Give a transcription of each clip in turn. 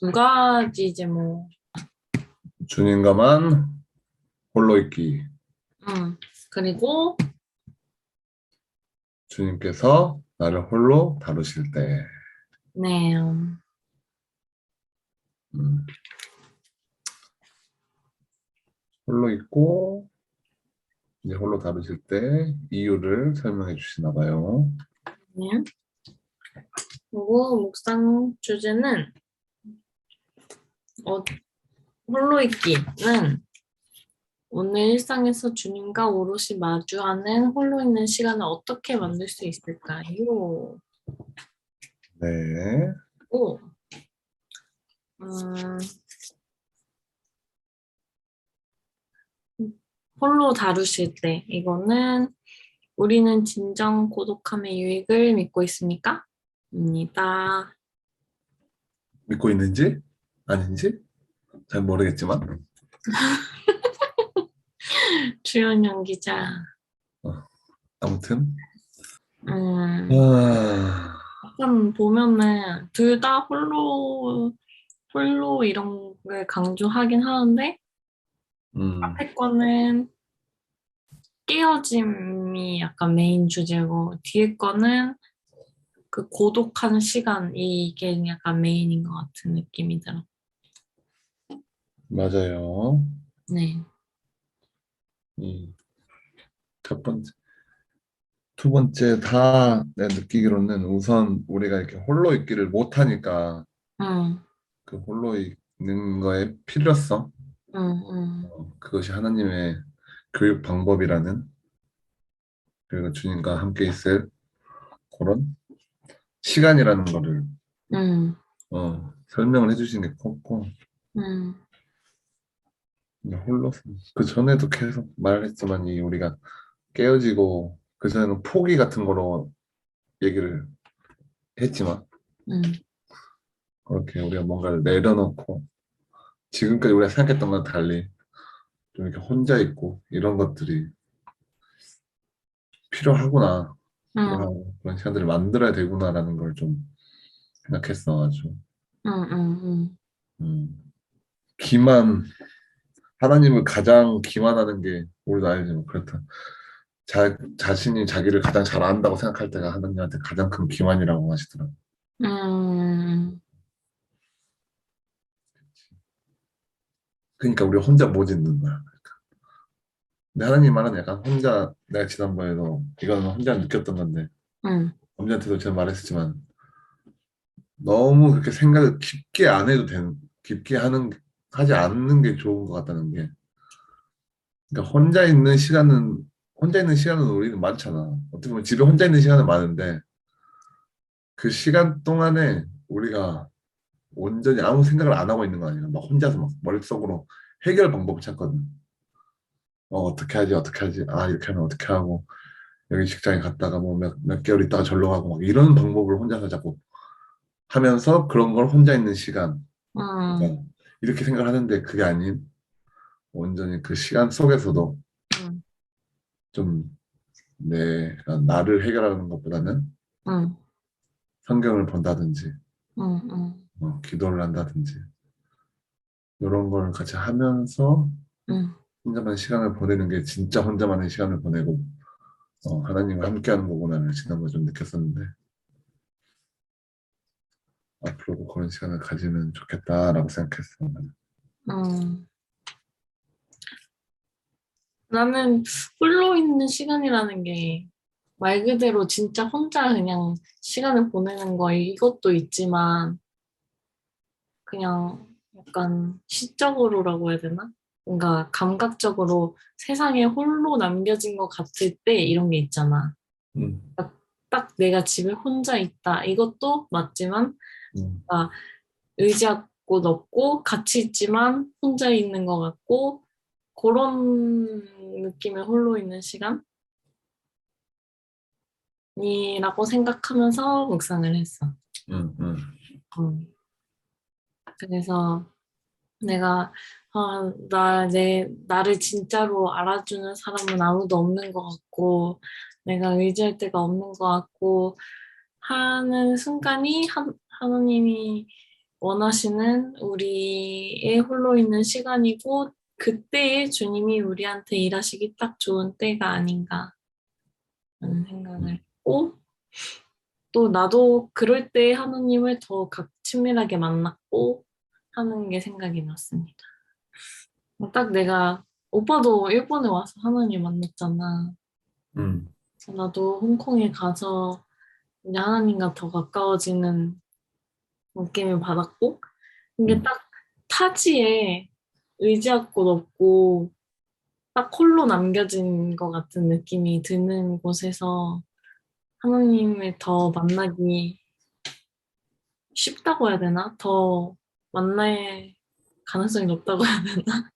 두 가지지 뭐. 주님과만 홀로 있기. 응. 그리고 주님께서 나를 홀로 다루실 때. 네. 음, 음. 홀로 있고 이제 홀로 다루실 때 이유를 설명해 주시나 봐요. 네. 그리고 묵상 주제는 어, 홀로 있기는 오늘 일상에서 주님과 오롯이 마주하는 홀로 있는 시간을 어떻게 만들 수 있을까요? 네. 오, 음, 홀로 다루실 때 이거는 우리는 진정 고독함의 유익을 믿고 있습니까? 입니다. 믿고 있는지 아닌지? 잘 모르겠지만. 주연영 기자. 아무튼. 음, 아, 약간 보면은 둘 다 홀로 홀로 이런 걸 강조하긴 하는데 음, 앞에 거는 깨어짐이 약간 메인 주제고 뒤에 거는 그 고독한 시간 이게 약간 메인인 것 같은 느낌이 들어. 맞아요. 네. 이첫 번째, 두 번째 다내 느끼기로는 우선 우리가 이렇게 홀로 있기를 못하니까 응, 그 홀로 있는 거의 필요성? 응, 응, 어, 그것이 하나님의 교육 방법이라는 그리고 주님과 함께 있을 그런 시간이라는 거를 응, 어, 설명을 해주신 게 컸고. 응, 이제 홀로 그 전에도 계속 말했지만 이 우리가 깨어지고 그 전에는 포기 같은 거로 얘기를 했지만 응, 그렇게 우리가 뭔가를 내려놓고 지금까지 우리가 생각했던 건 달리 좀 이렇게 혼자 있고 이런 것들이 필요하구나 응, 필요하고 그런 시간들을 만들어야 되구나라는 걸 좀 생각했어 아주 응, 응, 응. 음, 기만 하나님을 가장 기만하는 게 우리도 알지만 그렇다. 자, 자신이 자기를 가장 잘 안다고 생각할 때가 하나님한테 가장 큰 기만이라고 하시더라고. 음, 그러니까 우리 혼자 못 있는 거야. 근데 하나님 말은 약간 혼자 내가 지난번에도 이거는 혼자 느꼈던 건데. 응, 엄지한테도 제가 말했었지만 너무 그렇게 생각을 깊게 안 해도 되는 깊게 하는 하지 않는 게 좋은 것 같다는 게. 그러니까 혼자 있는 시간은 혼자 있는 시간은 우리는 많잖아. 어떻게 보면 집에 혼자 있는 시간은 많은데 그 시간 동안에 우리가 온전히 아무 생각을 안 하고 있는 거 아니야. 막 혼자서 막 머릿속으로 해결 방법을 찾거든. 어 어떻게 하지 어떻게 하지? 아 이렇게 하면 어떻게 하고. 여기 직장에 갔다가 뭐 몇 몇 개월 있다가 절로 가고 막 이런 방법을 혼자서 자꾸 하면서 그런 걸 혼자 있는 시간. 응, 그러니까 이렇게 생각하는데 그게 아닌 온전히 그 시간 속에서도 응, 좀 내가 나를 해결하는 것보다는 응, 성경을 본다든지 응, 응, 어, 기도를 한다든지 이런 걸 같이 하면서 응. 혼자만 시간을 보내는 게 진짜 혼자만의 시간을 보내고 어, 하나님과 함께하는 거구나를 지난번에 좀 느꼈었는데 앞으로도 그런 시간을 가지면 좋겠다라고 생각했어. 음. 나는 홀로 있는 시간이라는 게 말 그대로 진짜 혼자 그냥 시간을 보내는 거 이것도 있지만 그냥 약간 시적으로라고 해야 되나? 뭔가 감각적으로 세상에 홀로 남겨진 것 같을 때 이런 게 있잖아. 음, 딱 내가 집에 혼자 있다. 이것도 맞지만 음, 의지할 곳 없고 같이 있지만 혼자 있는 것 같고 그런 느낌의 홀로 있는 시간이라고 생각하면서 묵상을 했어. 음, 음, 음. 그래서 내가 아, 나, 내, 나를 진짜로 알아주는 사람은 아무도 없는 것 같고 내가 의지할 데가 없는 것 같고 하는 순간이 하, 하나님이 원하시는 우리의 홀로 있는 시간이고 그때에 주님이 우리한테 일하시기 딱 좋은 때가 아닌가 하는 생각을 했고 또 나도 그럴 때 하나님을 더 각- 친밀하게 만났고 하는 게 생각이 났습니다. 딱 내가 오빠도 일본에 와서 하나님 만났잖아. 음, 나도 홍콩에 가서 이제 하나님과 더 가까워지는 느낌을 받았고 이게 음. 딱 타지에 의지할 곳 없고 딱 홀로 남겨진 것 같은 느낌이 드는 곳에서 하나님을 더 만나기 쉽다고 해야 되나? 더 만날 가능성이 높다고 해야 되나?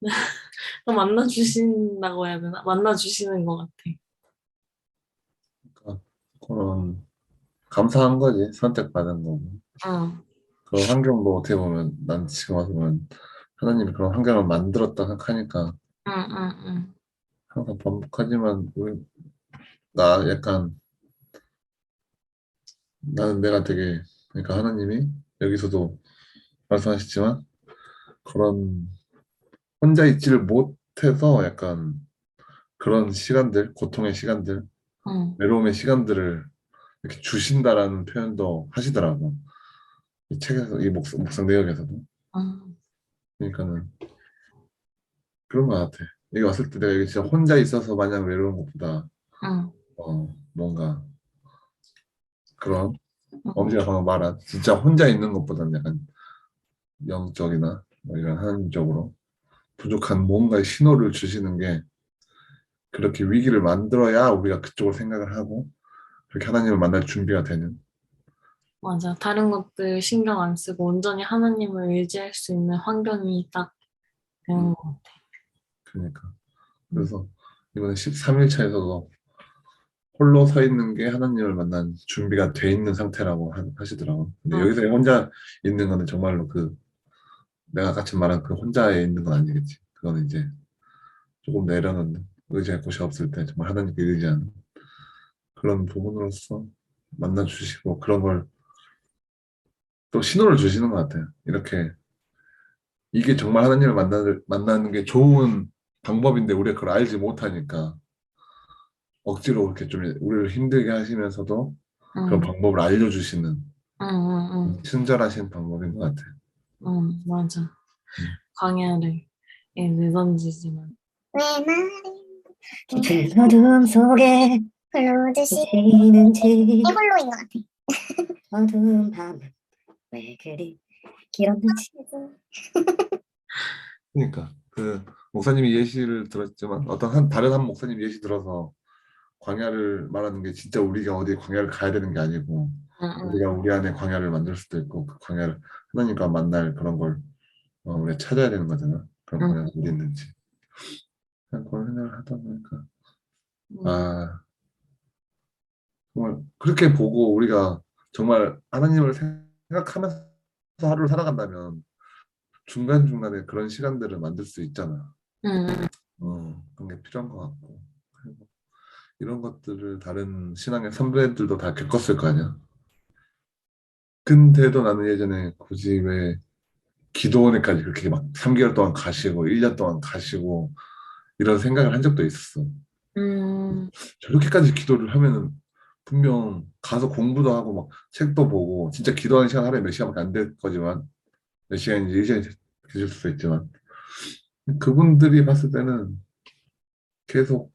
더 만나주신다고 해야 되나? 만나주시는 것 같아. 그러니까 그런 감사한 거지 선택받은 거고 응, 그런 환경도 어떻게 보면 난 지금 와서 보면 하나님이 그런 환경을 만들었다 생각하니까 응, 응, 응. 항상 반복하지만 우리 나 약간 나는 내가 되게 그러니까 하나님이 여기서도 말씀하셨지만 그런 혼자 있지를 못해서 약간 그런 시간들 고통의 시간들 응. 외로움의 시간들을 이렇게 주신다라는 표현도 하시더라고 이 책에서 이 묵상, 묵상 내역에서도 응. 그러니까는 그런 것 같아 여기 왔을 때 내가 여기 진짜 혼자 있어서 마냥 외로운 것보다 응. 어 뭔가 그런 응. 엄지가 방금 말한 진짜 혼자 있는 것보다는 약간 영적이나 뭐 이런 하나님적으로 부족한 뭔가의 신호를 주시는 게 그렇게 위기를 만들어야 우리가 그쪽으로 생각을 하고 그렇게 하나님을 만날 준비가 되는 맞아. 다른 것들 신경 안 쓰고 온전히 하나님을 의지할 수 있는 환경이 딱 되는 것 같아. 그러니까 그래서 이번에 13일차에서도 홀로 서 있는 게 하나님을 만난 준비가 돼 있는 상태라고 하- 하시더라고. 근데 응. 여기서 혼자 있는 거는 정말로 그 내가 같이 말한 그 혼자에 있는 건 아니겠지. 그거는 이제 조금 내려놓는 의지할 곳이 없을 때 정말 하나님께 의지하는 그런 부분으로서 만나 주시고 그런 걸 또 신호를 주시는 것 같아요. 이렇게 이게 정말 하나님을 만나, 만나는 게 좋은 방법인데 우리가 그걸 알지 못하니까 억지로 그렇게 좀 우리를 힘들게 하시면서도 그런 응. 방법을 알려주시는 응, 응, 응. 친절하신 방법인 것 같아요. 응, 맞아. 광야를 예, 내던지지만. 왜 말이 깊은 어둠 속에 이 홀로인 것 같아. 어두운 밤 왜 그리 길었는지 그러니까 그 목사님이 예시를 들었지만 어떤 한 다른 한 목사님 예시 들어서 광야를 말하는 게 진짜 우리가 어디 광야를 가야 되는 게 아니고 응, 응. 우리가 우리 안에 광야를 만들 수도 있고 그 광야를 하나님과 만날 그런 걸 어, 우리가 찾아야 되는 거잖아. 그런 응. 광야가 어디 있는지. 그런 생각을 하다 보니까 응. 아 정말 그렇게 보고 우리가 정말 하나님을 생 각하면서 하루를 살아간다면 중간중간에 그런 시간들을 만들 수 있잖아. 응, 응. 어, 그런 게 필요한 것 같고 이런 것들을 다른 신앙의 선배들도 다 겪었을 거 아니야. 근데도 나는 예전에 굳이 왜 기도원에까지 그렇게 막 3개월 동안 가시고 1년 동안 가시고 이런 생각을 한 적도 있었어. 음, 저렇게까지 기도를 하면은 분명 가서 공부도 하고 막 책도 보고 진짜 기도하는 시간 하루에 몇 시간밖에 안 될 거지만 몇 시간인지 일시간이 되실 수도 있지만 그분들이 봤을 때는 계속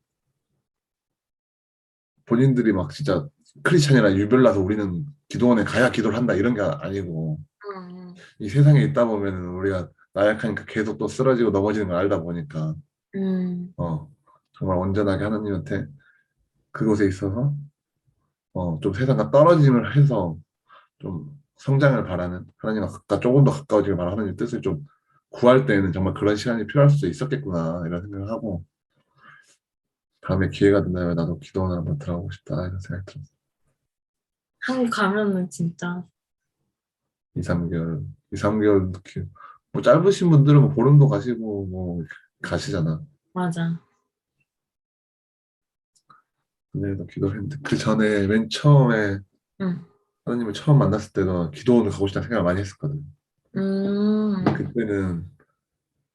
본인들이 막 진짜 크리스찬이나 유별나서 우리는 기도원에 가야 기도를 한다 이런 게 아니고 응, 이 세상에 있다 보면은 우리가 나약하니까 계속 또 쓰러지고 넘어지는 걸 알다 보니까 응, 어 정말 온전하게 하나님한테 그곳에 있어서 어 좀 세상과 떨어짐을 해서 좀 성장을 바라는 하나님과 가까 조금 더 가까워지길 바라는 하나님 뜻을 좀 구할 때에는 정말 그런 시간이 필요할 수도 있었겠구나 이런 생각을 하고 다음에 기회가 된다면 나도 기도원을 한번 들어가고 싶다 이런 생각이 들었어. 한국 가면은 진짜 2, 3개월, 2, 3개월 이렇게 뭐 짧으신 분들은 뭐 보름도 가시고 뭐 가시잖아. 맞아. 근데도 기도를 했는데 그 전에 맨 처음에 응. 하나님을 처음 만났을 때도 기도원을 가고 싶다는 생각을 많이 했었거든. 음, 그때는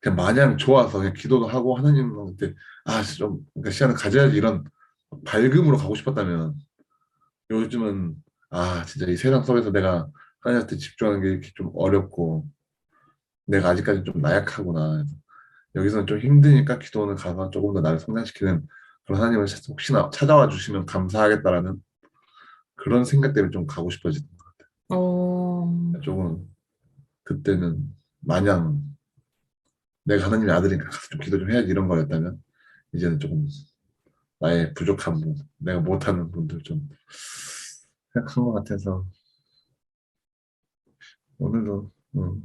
그냥 마냥 좋아서 그냥 기도도 하고 하나님한테 아좀 그러니까 시간을 가져야지 이런 밝음으로 가고 싶었다면 요즘은 아 진짜 이 세상 속에서 내가 하나님한테 집중하는 게 이렇게 좀 어렵고 내가 아직까지 좀 나약하구나 여기서는 좀 힘드니까 기도원을 가서 조금 더 나를 성장시키는 그런 하나님을 혹시나 찾아와 주시면 감사하겠다라는 그런 생각 때문에 좀 가고 싶어지는 것 같아요. 어, 조금 그때는 마냥 내가 하나님의 아들이니까 가서 좀 기도 좀 해야지 이런 거였다면 이제는 조금 나의 부족한 부분, 내가 못하는 분들 좀 생각한 것 같아서 오늘도 음,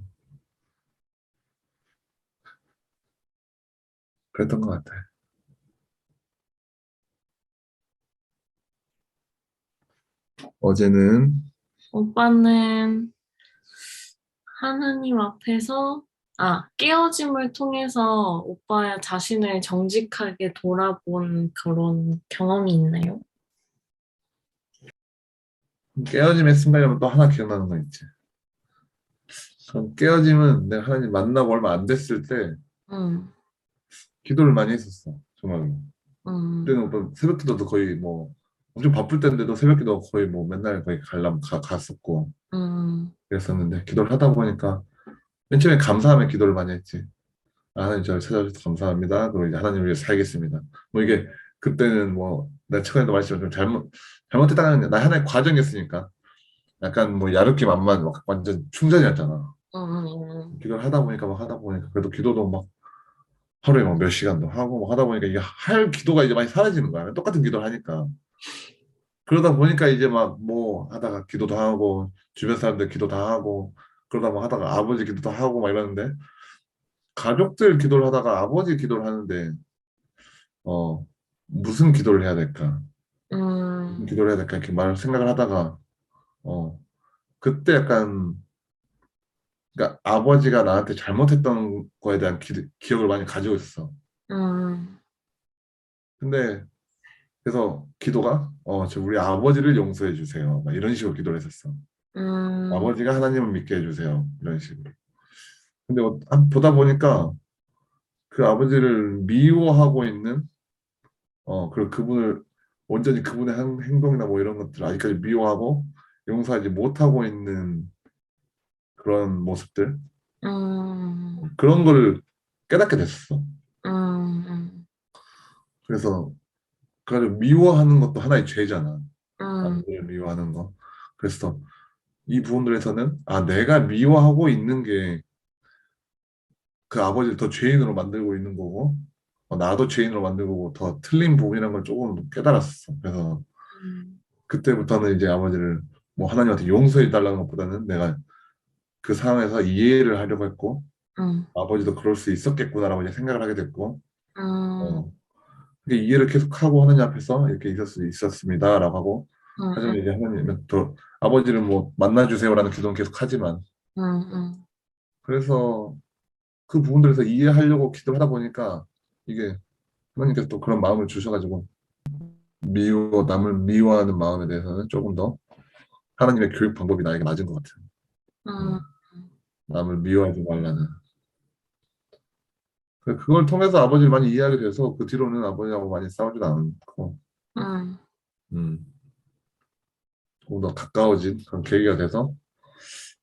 그랬던 것 같아. 어제는 오빠는 하나님 앞에서, 아, 깨어짐을 통해서 오빠 자신을 정직하게 돌아본 그런 경험이 있나요? 깨어짐의 순간이라면 또 하나 기억나는 거 있지. 그럼 깨어짐은 내가 하나님 만나고 얼마 안 됐을 때 음, 기도를 많이 했었어. 정말로. 음, 그때는 뭐 새벽 기도도 거의 뭐 엄청 바쁠 때인데도 새벽 기도 거의 뭐 맨날 거의 갈람 가, 갔었고 음, 그랬었는데 기도를 하다 보니까 맨 처음에 감사하며 기도를 많이 했지. 아, 하나님 저를 찾아주셔서 감사합니다. 그리고 이제 하나님을 위해 살겠습니다. 뭐 이게 그때는 뭐 내가 최근에도 말했지만 좀 잘못 잘못했다는 게나 하나의 과정이었으니까 약간 뭐 야릇기 만만 막 완전 충전이었잖아. 음, 음, 기도를 하다 보니까 막 하다 보니까 그래도 기도도 막 하루에 막 몇 시간도 하고 막 하다 보니까 이게 할 기도가 이제 많이 사라지는 거야. 똑같은 기도를 하니까. 그러다 보니까 이제 막 뭐 하다가 기도도 하고 주변 사람들 기도 다 하고 그러다 뭐 하다가 아버지 기도도 하고 막 이러는데 가족들 기도를 하다가 아버지 기도를 하는데 어 무슨 기도를 해야 될까? 무슨 음, 기도를 해야 될까? 이렇게 말 생각을 하다가 어 그때 약간 그러니까 아버지가 나한테 잘못했던 거에 대한 기, 기억을 많이 가지고 있어. 음, 근데 그래서 기도가 어, 저 우리 아버지를 용서해 주세요. 막 이런 식으로 기도를 했었어. 음, 아버지가 하나님을 믿게 해주세요. 이런 식으로. 근데 어, 한- 보다 보니까 그 아버지를 미워하고 있는 어, 그리고 그분을 온전히 그분의 한 행동이나 뭐 이런 것들을 아직까지 미워하고 용서하지 못하고 있는 그런 모습들 음, 그런 거를 깨닫게 됐었어. 음, 음, 그래서 그걸 미워하는 것도 하나의 죄잖아. 음, 아버지를 미워하는 거. 그래서 이 부분들에서는 아 내가 미워하고 있는 게 그 아버지를 더 죄인으로 만들고 있는 거고 어, 나도 죄인으로 만들고 더 틀린 부분이라는 걸 조금 깨달았어. 그래서 음, 그때부터는 이제 아버지를 뭐 하나님한테 용서해 달라는 것보다는 내가 그 상황에서 이해를 하려고 했고 음, 아버지도 그럴 수 있었겠구나라고 이제 생각을 하게 됐고 음, 어, 이해를 계속하고 하나님 앞에서 이렇게 있을 수 있었습니다라고 하고 하지만 음, 이제 하나님은 또 아버지를 뭐 만나주세요라는 기도는 계속 하지만. 음, 음, 그래서 그 부분들에서 이해하려고 기도를 하다 보니까 이게 하나님께서 또 그런 마음을 주셔가지고 미워 남을 미워하는 마음에 대해서는 조금 더 하나님의 교육 방법이 나에게 맞은 것 같아요. 음, 남을 미워하지 말라는. 그- 그걸 통해서 아버지를 많이 이해하게 돼서 그 뒤로는 아버지하고 많이 싸우지도 않고 음, 음, 조금 더 가까워진 그런 계기가 돼서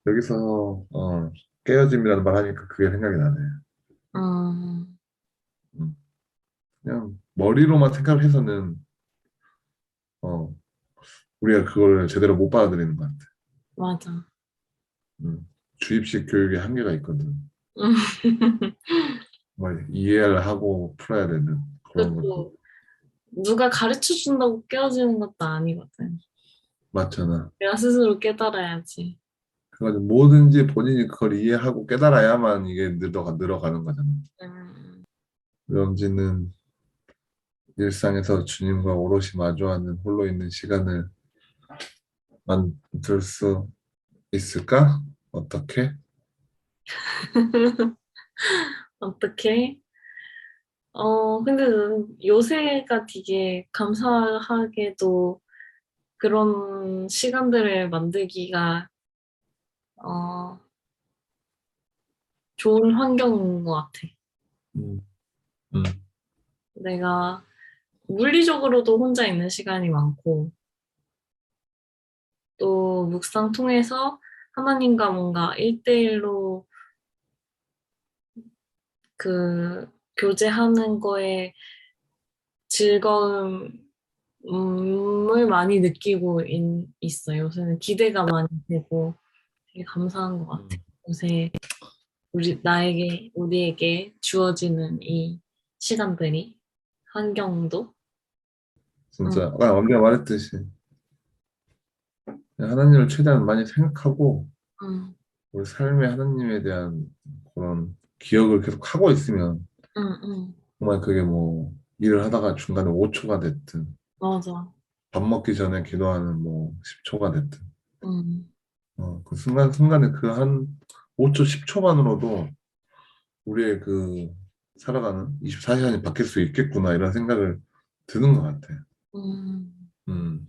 여기서 어, 깨어짐이라는 말 하니까 그게 생각이 나네. 음, 그냥 머리로만 생각을 해서는 어, 우리가 그걸 제대로 못 받아들이는 것 같아. 맞아. 음, 주입식 교육에 한계가 있거든. 음, 정말 이해를 하고 풀어야 되는 그런 거 그리고 누가 가르쳐 준다고 깨어지는 것도 아니거든. 맞잖아. 내가 스스로 깨달아야지. 그래가지고 뭐든지 본인이 그걸 이해하고 깨달아야만 이게 늘어가, 늘어가는 거잖아. 음, 명지는 일상에서 주님과 오롯이 마주하는 홀로 있는 시간을 만들 수 있을까? 어떻게? 어떻게? 어, 근데 요새가 되게 감사하게도 그런 시간들을 만들기가 어, 좋은 환경인 것 같아. 음. 음. 내가 물리적으로도 혼자 있는 시간이 많고 또 묵상 통해서 하나님과 뭔가 일대일로 그 교제하는 거에 즐거움을 많이 느끼고 있, 있어요. 요새는 기대가 많이 되고 되게 감사한 것 같아요. 요새 우리 나에게 우리에게 주어지는 이 시간들이 환경도? 진짜. 아까 언니가 말했듯이. 하나님을 최대한 많이 생각하고 음, 우리 삶에 하나님에 대한 그런 기억을 계속 하고 있으면 음, 음, 정말 그게 뭐 일을 하다가 중간에 5초가 됐든 맞아. 밥 먹기 전에 기도하는 뭐 10초가 됐든 음, 어, 그 순간 순간에 그 한 5초 10초만으로도 우리의 그 살아가는 24시간이 바뀔 수 있겠구나 이런 생각을 드는 것 같아. 음, 음.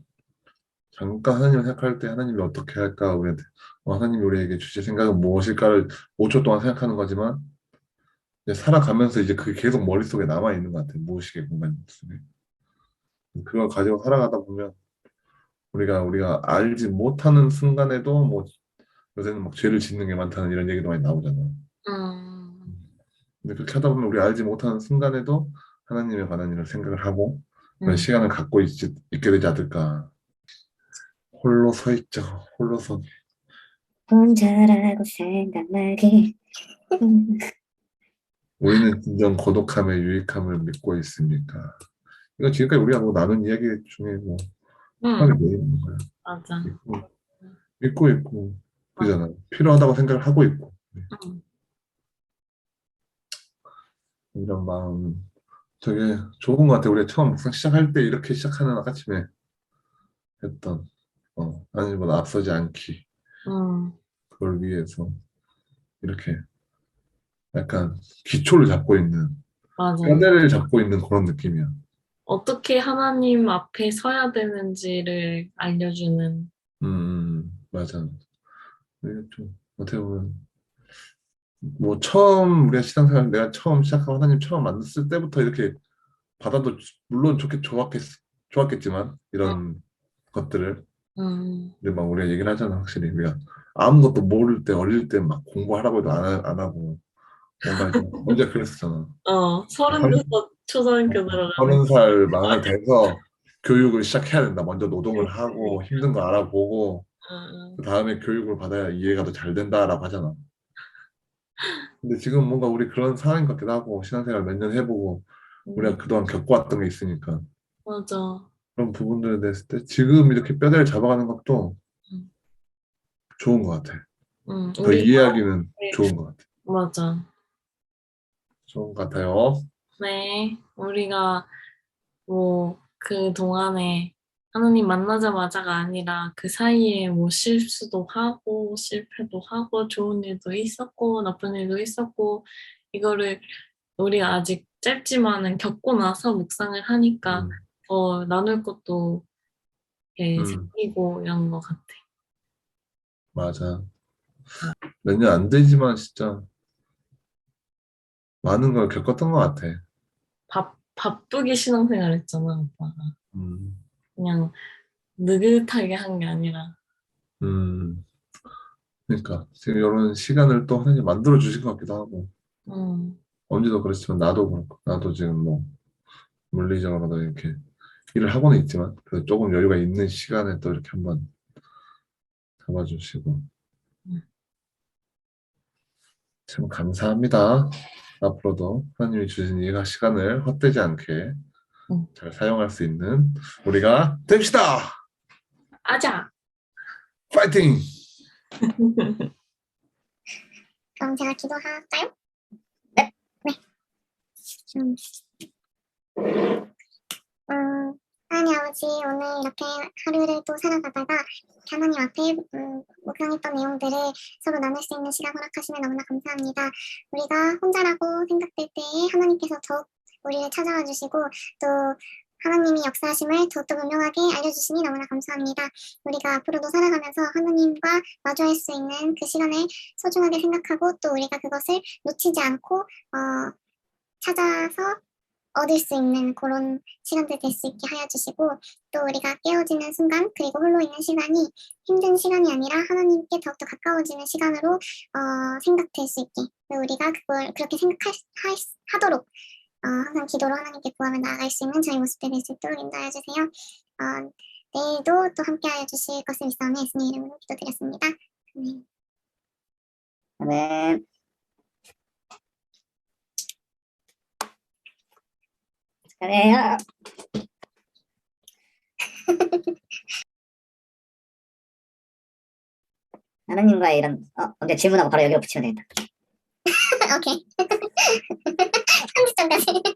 잠깐 하나님을 생각할 때 하나님이 어떻게 할까 우리한테 어, 하나님이 우리에게 주실 생각은 무엇일까를 5초 동안 생각하는 거지만 살아가면서 이제 그게 계속 머릿속에 남아 있는 것 같아 무의식의 공간 속에. 그걸 가지고 살아가다 보면 우리가 우리가 알지 못하는 순간에도 뭐 요새는 막 죄를 짓는 게 많다는 이런 얘기도 많이 나오잖아 음, 근데 그렇게 하다 보면 우리 알지 못하는 순간에도 하나님에 관한 일을 생각을 하고 그런 음. 시간을 갖고 있, 있게 되지 않을까. 홀로 서 있죠. 홀로 서. 혼자라고 생각나기 음, 우리는 진정 고독함의 유익함을 믿고 있습니까? 이거 지금까지 우리가 뭐 나눈 이야기 중에 뭐 하나의 음, 뭐 있는 거야. 맞아. 믿고, 믿고 있고 그잖아. 필요하다고 생각을 하고 있고 음, 이런 마음 되게 좋은 것 같아. 우리가 처음 묵상 시작할 때 이렇게 시작하는 아침에 했던 어 아니 뭐 앞서지 않기 음, 그걸 위해서 이렇게 약간 기초를 잡고 있는 맞아. 뼈대를 잡고 있는 그런 느낌이야. 어떻게 하나님 앞에 서야 되는지를 알려주는 음, 맞아. 이게 좀 어떻게 보면 뭐 처음 우리가 신앙생활 내가 처음 시작하고 하나님 처음 만났을 때부터 이렇게 받아도 물론 좋겠 좋았겠 좋았겠지만 이런 것들을 음, 근데 막 우리가 얘기를 하잖아 확실히 우리가 아무것도 모를 때 어릴 때 막 공부하라고 해도 안, 하- 안 하고 이제 언제 그랬었잖아. 어, 서른 대서 초등학교 들어가는 서른 살 마흔 돼서 교육을 시작해야 된다. 먼저 노동을 하고 힘든 거 알아보고 음, 그 다음에 교육을 받아야 이해가 더 잘 된다라고 하잖아. 근데 지금 뭔가 우리 그런 상황인 것 같기도 하고 신앙생활 몇 년 해보고 우리가 그동안 겪어왔던 게 있으니까 맞아. 그런 부분들에 때 지금 이렇게 뼈대를 잡아가는 것도 음. 좋은 것 같아. 음, 더 우리 이해하기는 좋은 것 같아. 맞아. 좋은 것 같아요. 네, 우리가 뭐 그 동안에 하나님 만나자마자가 아니라 그 사이에 뭐 실수도 하고 실패도 하고 좋은 일도 있었고 나쁜 일도 있었고 이거를 우리가 아직 짧지만은 겪고 나서 묵상을 하니까 음, 더 나눌 것도 이렇게 음. 생기고 이런 것 같아. 맞아. 몇 년 안 되지만 진짜 많은 걸 겪었던 것 같아. 바, 바쁘게 신앙생활 했잖아, 오빠가. 음, 그냥 느긋하게 한 게 아니라. 음. 그러니까 지금 이런 시간을 또 하나님 만들어 주신 것 같기도 하고 음, 언제도 그렇지만 나도 그렇고 나도 지금 뭐 물리적으로도 이렇게 일을 하고는 있지만 그래도 조금 여유가 있는 시간에 또 이렇게 한번 잡아주시고 음. 참 감사합니다. 앞으로도 하나님이 주신 이 시간을 헛되지 않게 음. 잘 사용할 수 있는 우리가 됩시다. 아자! 파이팅! 그럼 제가 기도할까요? 네. 네. 음. 아버지 오늘 이렇게 하루를 또 살아가다가 하나님 앞에 음, 묵상했던 내용들을 서로 나눌 수 있는 시간 허락하시면 너무나 감사합니다. 우리가 혼자라고 생각될 때에 하나님께서 더욱 우리를 찾아와 주시고 또 하나님이 역사하심을 더욱더 분명하게 알려주시니 너무나 감사합니다. 우리가 앞으로도 살아가면서 하나님과 마주할 수 있는 그 시간을 소중하게 생각하고 또 우리가 그것을 놓치지 않고 어, 찾아서 얻을 수 있는 그런 시간들 될 수 있게 하여 주시고 또 우리가 깨어지는 순간 그리고 홀로 있는 시간이 힘든 시간이 아니라 하나님께 더욱더 가까워지는 시간으로 어, 생각될 수 있게 우리가 그걸 그렇게 생각하도록 어, 항상 기도로 하나님께 구하며 나아갈 수 있는 저희 모습 될수 있도록 인도하여 주세요. 어, 내일도 또 함께하여 주실 것을 믿사오며 예수님 이름으로 기도드렸습니다. 아멘. 아멘. 축하해요. 하나님과의 이런 어 근데 질문하고 바로 여기로 붙이면 되겠다. 오케이. 30점까지.